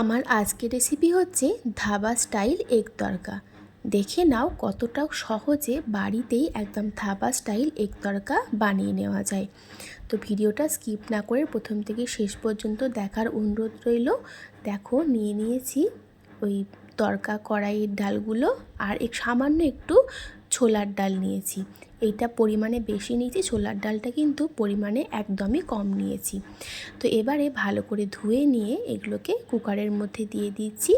আমার আজকের রেসিপি হচ্ছে ধাবা স্টাইল এগ তরকা দেখে নাও কতটা সহজে বাড়িতেই একদম ধাবা স্টাইল এগ তরকা বানিয়ে নেওয়া যায়। তো ভিডিওটা স্কিপ না করে প্রথম থেকে শেষ পর্যন্ত দেখার অনুরোধ রইল। দেখো, নিয়ে নিয়েছি ওই তরকা কড়াইয়ের ডালগুলো আর এক সামান্য একটু ছোলার ডাল নিয়েছি। এইটা পরিমাণে বেশি নিয়েছি, ছোলার ডালটা কিন্তু পরিমাণে একদমই কম নিয়েছি। তো এবারে ভালো করে ধুয়ে নিয়ে এগুলোকে কুকারের মধ্যে দিয়ে দিচ্ছি।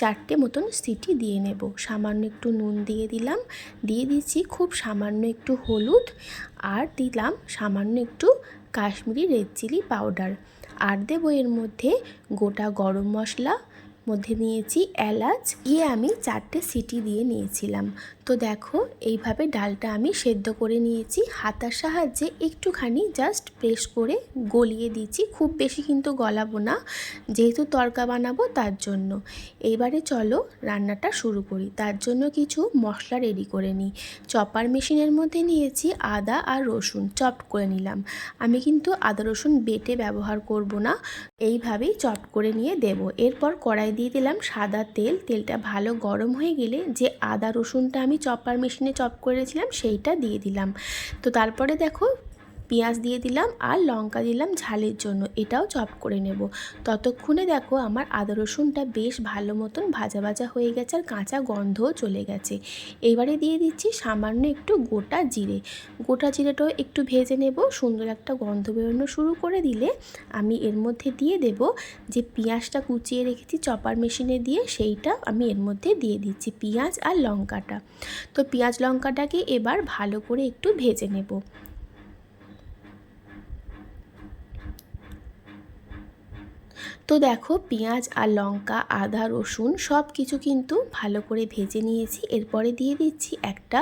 চারটে মতন সিটি দিয়ে নেব। সামান্য একটু নুন দিয়ে দিলাম। দিয়ে দিচ্ছি খুব সামান্য একটু হলুদ আর দিলাম সামান্য একটু কাশ্মীরি রেড চিলি পাউডার। আর দেবো এর মধ্যে গোটা গরম মশলা মধ্যে নিয়েছি এলাচ। দিয়ে আমি চারটে সিটি দিয়ে নিয়েছিলাম। তো দেখো, এইভাবে ডালটা আমি সেদ্ধ করে নিয়েছি। হাতার সাহায্যে একটুখানি জাস্ট প্রেস করে গলিয়ে দিচ্ছি। খুব বেশি কিন্তু গলাবো না, যেহেতু তরকা বানাবো তার জন্য। এইবারে চলো রান্নাটা শুরু করি। তার জন্য কিছু মশলা রেডি করে নিই। চপার মেশিনের মধ্যে নিয়েছি আদা আর রসুন চপ করে নিলাম। আমি কিন্তু আদা রসুন বেটে ব্যবহার করব না। এইভাবেই চপ করে নিয়ে দেব। এরপর কড়াই দিয়ে দিলাম সাদা তেল। তেলটা ভালো গরম হয়ে গেলে যে আদা রসুনটা আমি চপার মেশিনে চপ করেছিলাম, সেইটা দিয়ে দিলাম। তো তারপরে দেখো পেঁয়াজ দিয়ে দিলাম আর লঙ্কা দিলাম ঝালের জন্য। এটাও চপ করে নেব। ততক্ষণে দেখো আমার আদা রসুনটা বেশ ভালো মতন ভাজা ভাজা হয়ে গেছে আর কাঁচা গন্ধও চলে গেছে। এবারে দিয়ে দিচ্ছি সামান্য একটু গোটা জিরে। গোটা জিরেটাও একটু ভেজে নেব। সুন্দর একটা গন্ধ বেরোনো শুরু করে দিলে আমি এর মধ্যে দিয়ে দেব যে পেঁয়াজটা কুচিয়ে রেখেছি চপার মেশিনে দিয়ে সেইটা আমি এর মধ্যে দিয়ে দিচ্ছি পেঁয়াজ আর লঙ্কাটা। তো পেঁয়াজ লঙ্কাটাকে এবার ভালো করে একটু ভেজে নেব। তো দেখো পেঁয়াজ আর লঙ্কা, আদা, রসুন সব কিছু কিন্তু ভালো করে ভেজে নিয়েছি। এরপরে দিয়ে দিচ্ছি একটা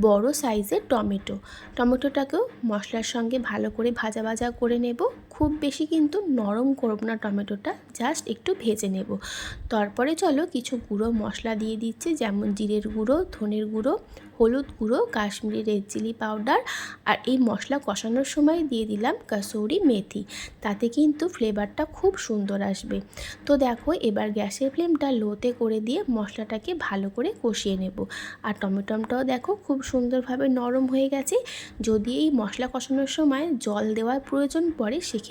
বড় সাইজের টমেটো। টমেটোটাকেও মশলার সঙ্গে ভালো করে ভাজা ভাজা করে নেব। খুব বেশি কিন্তু নরম করব না টমেটোটা জাস্ট একটু ভেজে নেব। তারপরে চলো কিছু গুঁড়ো মশলা দিয়ে দিচ্ছে, যেমন জিরের গুঁড়ো, ধনের গুঁড়ো, হলুদ গুঁড়ো, কাশ্মীরি রেড চিলি পাউডার আর এই মশলা কষানোর সময় দিয়ে দিলাম কাসৌরি মেথি। তাতে কিন্তু ফ্লেভারটা খুব সুন্দর আসবে। তো দেখো, এবার গ্যাসের ফ্লেমটা লোতে করে দিয়ে মশলাটাকে ভালো করে কষিয়ে নেব। আর টমেটোমটাও দেখো খুব সুন্দরভাবে নরম হয়ে গেছে। যদি এই মশলা কষানোর সময় জল দেওয়ার প্রয়োজন পড়ে, সেক্ষেত্রে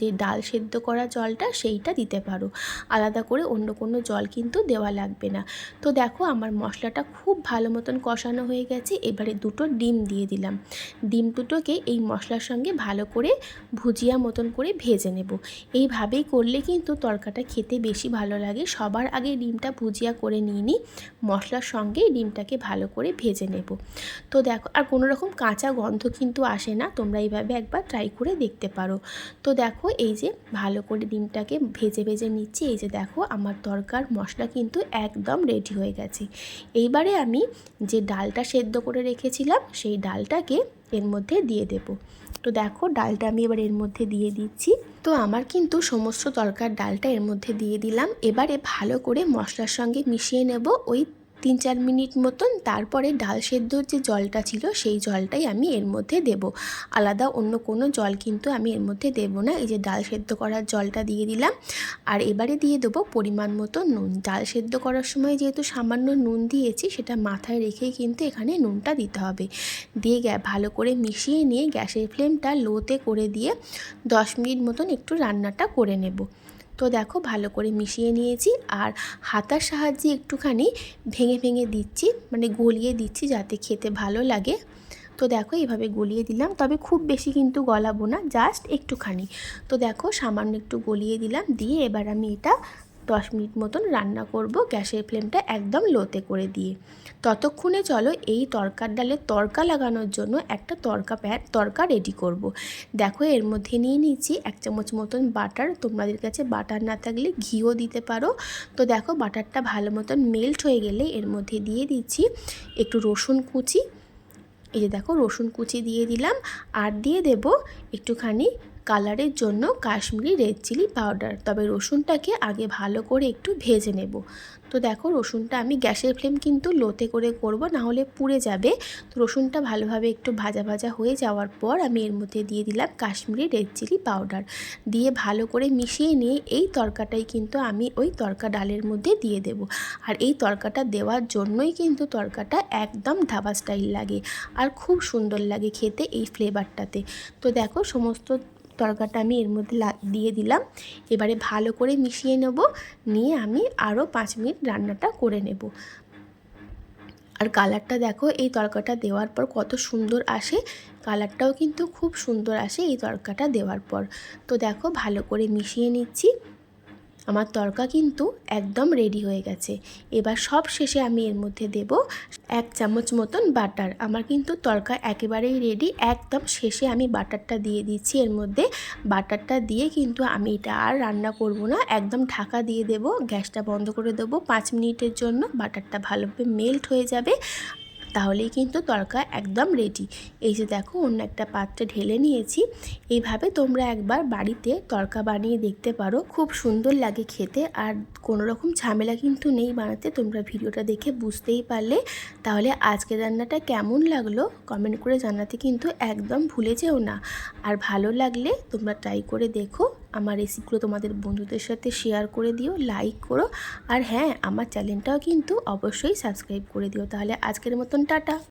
যে ডাল সেদ্ধ করা জলটা সেইটা দিতে পারো। আলাদা করে অন্য কোনো জল কিন্তু দেওয়া লাগবে না। তো দেখো আমার মশলাটা খুব ভালো মতন কষানো হয়ে গেছে, এবারে দুটো ডিম দিয়ে দিলাম। ডিম দুটোকে এই মশলার সঙ্গে ভালো করে ভুজিয়া মতন করে ভেজে নেব। এইভাবেই করলে কিন্তু তরকাটা খেতে বেশি ভালো লাগে। সবার আগে ডিমটা ভুজিয়া করে নিয়ে নিই, মশলার সঙ্গে ডিমটাকে ভালো করে ভেজে নেব। তো দেখো, আর কোনো রকম কাঁচা গন্ধ কিন্তু আসে না, তোমরা এইভাবে একবার ট্রাই করে দেখতে পারো। তো দেখো এই যে ভালো করে ডিমটাকে ভেজে ভেজে নিচ্ছি। এই যে দেখো আমার তরকার মশলা কিন্তু একদম রেডি হয়ে গেছে। এইবারে আমি যে ডালটা সেদ্ধ করে রেখেছিলাম, সেই ডালটাকে এর মধ্যে দিয়ে দেব। তো দেখো ডালটা আমি এবার এর মধ্যে দিয়ে দিচ্ছি। তো আমার কিন্তু সমস্ত তরকার ডালটা এর মধ্যে দিয়ে দিলাম। এবারে ভালো করে মশলার সঙ্গে মিশিয়ে নেব ওই তিন চার মিনিট মতন তারপরে ডাল সেদ্ধর যে জলটা ছিল সেই জলটাই আমি এর মধ্যে দেব। আলাদা অন্য কোনো জল কিন্তু আমি এর মধ্যে দেব না। এই যে ডাল সেদ্ধ করার জলটা দিয়ে দিলাম। আর এবারে দিয়ে দেবো পরিমাণ মতো নুন। ডাল সেদ্ধ করার সময় যেহেতু সামান্য নুন দিয়েছি, সেটা মাথায় রেখেই কিন্তু এখানে নুনটা দিতে হবে। দিয়ে ভালো করে মিশিয়ে নিয়ে গ্যাসের ফ্লেমটা লোতে করে দিয়ে দশ মিনিট মতন একটু রান্নাটা করে নেব। তো দেখো ভালো করে মিশিয়ে নিয়েছি আর হাতার সাহায্যে একটুখানি ভেঙে ভেঙে দিচ্ছি মানে গলিয়ে দিচ্ছি যাতে খেতে ভালো লাগে। তো দেখো এইভাবে গলিয়ে দিলাম, তবে খুব বেশি কিন্তু গলাবো না, জাস্ট একটুখানি। তো দেখো সামান্য একটু গলিয়ে দিলাম, দিয়ে এবার আমি এটা দশ মিনিট মতন রান্না করব গ্যাসের ফ্লেমটা একদম লোতে করে দিয়ে। ততক্ষণে চলো এই তরকার ডালে তরকা লাগানোর জন্য একটা তরকা প্যাট তরকা রেডি করব। দেখো এর মধ্যে নিয়ে নিচ্ছি এক চামচ মতন বাটার। তোমাদের কাছে বাটার না থাকলে ঘিও দিতে পারো। তো দেখো বাটারটা ভালো মতন মেল্ট হয়ে গেলে এর মধ্যে দিয়ে দিচ্ছি একটু রসুন কুচি। এই যে দেখো রসুন কুচি দিয়ে দিলাম। আর দিয়ে দেব একটুখানি কালারের জন্য কাশ্মীরি রেড চিলি পাউডার। তবে রসুনটাকে আগে ভালো করে একটু ভেজে নেব। তো দেখো, রসুনটা আমি গ্যাসের ফ্লেম কিন্তু লোতে করে করব, না হলে পুড়ে যাবে। তো রসুনটা ভালোভাবে একটু ভাজা ভাজা হয়ে যাওয়ার পর আমি এর মধ্যে দিয়ে দিলাম কাশ্মীরি রেড চিলি পাউডার। দিয়ে ভালো করে মিশিয়ে নিয়ে এই তরকাটাই কিন্তু আমি ওই তরকা ডালের মধ্যে দিয়ে দেব। আর এই তরকাটা দেওয়ার জন্যই কিন্তু তরকাটা একদম ধাবা স্টাইল লাগে। আর খুব সুন্দর লাগে খেতে এই ফ্লেভারটাতে। তো দেখো, সমস্ত তরকাটা আমি এর মধ্যে দিয়ে দিলাম। এবারে ভালো করে মিশিয়ে নেব। নিয়ে আমি আরও পাঁচ মিনিট রান্নাটা করে নেব। আর কালারটা দেখো, এই তরকাটা দেওয়ার পর কত সুন্দর আসে। কালারটাও কিন্তু খুব সুন্দর আসে এই তরকাটা দেওয়ার পর। তো দেখো, ভালো করে মিশিয়ে নিচ্ছি। আমার তরকা কিন্তু একদম রেডি হয়ে গেছে। এবার সব শেষে আমি এর মধ্যে দেব এক চামচ মতন বাটার। আমার কিন্তু তরকা একেবারেই রেডি একদম শেষে আমি বাটারটা দিয়ে দিচ্ছি। এর মধ্যে বাটারটা দিয়ে কিন্তু আমি এটা আর রান্না করব না। একদম ঢাকা দিয়ে দেব। গ্যাসটা বন্ধ করে দেবো। পাঁচ মিনিটের জন্য বাটারটা ভালোভাবে মেল্ট হয়ে যাবে। তাহলেই কিন্তু তরকা একদম রেডি এই যে দেখো, অন্য একটা পাত্রে ঢেলে নিয়েছি। এইভাবে তোমরা একবার বাড়িতে তরকা বানিয়ে দেখতে পারো। খুব সুন্দর লাগে খেতে আর কোনো রকম ঝামেলা কিন্তু নেই বানাতে। তোমরা ভিডিওটা দেখে বুঝতেই পারলে। তাহলে আজকে রান্নাটা কেমন লাগল কমেন্ট করে জানাতে কিন্তু একদম ভুলে যেও না। আর ভালো লাগলে তোমরা ট্রাই করে দেখো। আমার রেসিপিগুলো তোমাদের বন্ধুদের সাথে শেয়ার করে দিও লাইক করো। আর হ্যাঁ আমার চ্যানেলটাও কিন্তু অবশ্যই সাবস্ক্রাইব করে দিও। তাহলে আজকের মতন টাটা।